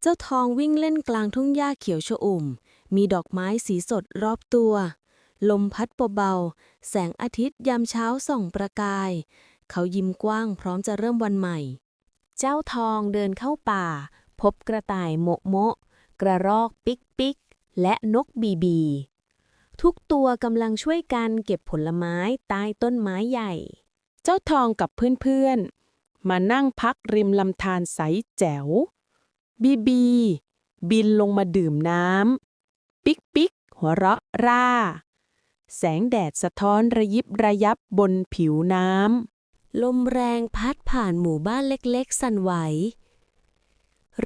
เจ้าทองวิ่งเล่นกลางทุ่งหญ้าเขียวชอุ่ม มีดอกไม้สีสดรอบตัว ลมพัดเบาๆ แสงอาทิตย์ยามเช้าส่องประกาย เขายิ้มกว้างพร้อมจะเริ่มวันใหม่ เจ้าทองเดินเข้าป่า พบกระต่ายโมะโมะ กระรอกปิกปิก และนกบีบี ทุกตัวกำลังช่วยกันเก็บผลไม้ใต้ต้นไม้ใหญ่ เจ้าทองกับเพื่อนๆ มานั่งพักริมลำธารใสแจ๋ว บีบี บินลงมาดื่มน้ำ ปิ๊กปิ๊กหัวเราะร่า แสงแดดสะท้อนระยิบระยับบนผิวน้ำ ลมแรงพัดผ่านหมู่บ้านเล็กๆ สั่นไหว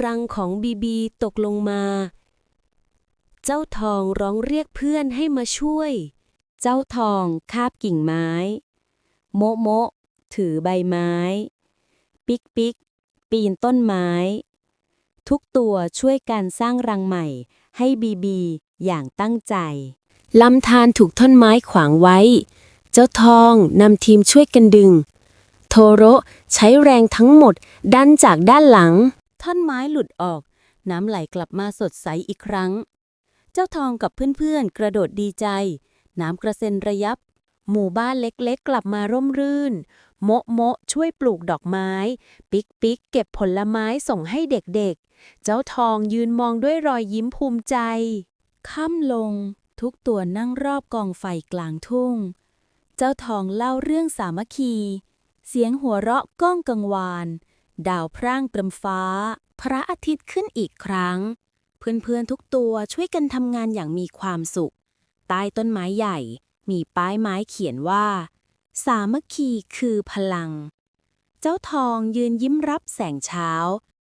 รังของบีบีตกลงมา เจ้าทองร้องเรียกเพื่อนให้มาช่วย เจ้าทองคาบกิ่งไม้ โมะโมะถือใบไม้ ปิกปิกปีนต้นไม้ ทุกตัวช่วยกันสร้างรังใหม่ ให้บีบี อย่างตั้งใจลำธารถูกท่อนไม้ขวางไว้ เจ้าทองนำทีมช่วยกันดึง โทโรใช้แรงทั้งหมดดันจากด้านหลัง ท่อนไม้หลุดออก น้ำไหลกลับมาสดใสอีกครั้ง เจ้าทองกับเพื่อนๆ กระโดดดีใจ น้ำกระเซ็นระยับ หมู่บ้านเล็กๆ กลับมาร่มรื่น โมะโมะช่วยปลูกดอกไม้ ปิ๊กปิ๊กเก็บผลไม้ส่งให้เด็กๆ เจ้าทองยืนมองด้วยรอยยิ้มภูมิใจ ค่ำลง ทุกตัวนั่งรอบกองไฟกลางทุ่ง เจ้าทองเล่าเรื่องสามัคคี เสียงหัวเราะก้องกังวาน ดาวพร่างเต็มฟ้า พระอาทิตย์ขึ้นอีกครั้ง เพื่อนๆทุกตัวช่วยกันทำงานอย่างมีความสุข ใต้ต้นไม้ใหญ่ มีป้ายไม้เขียนว่า สามัคคีคือพลัง เจ้าทองยืนยิ้มรับแสงเช้า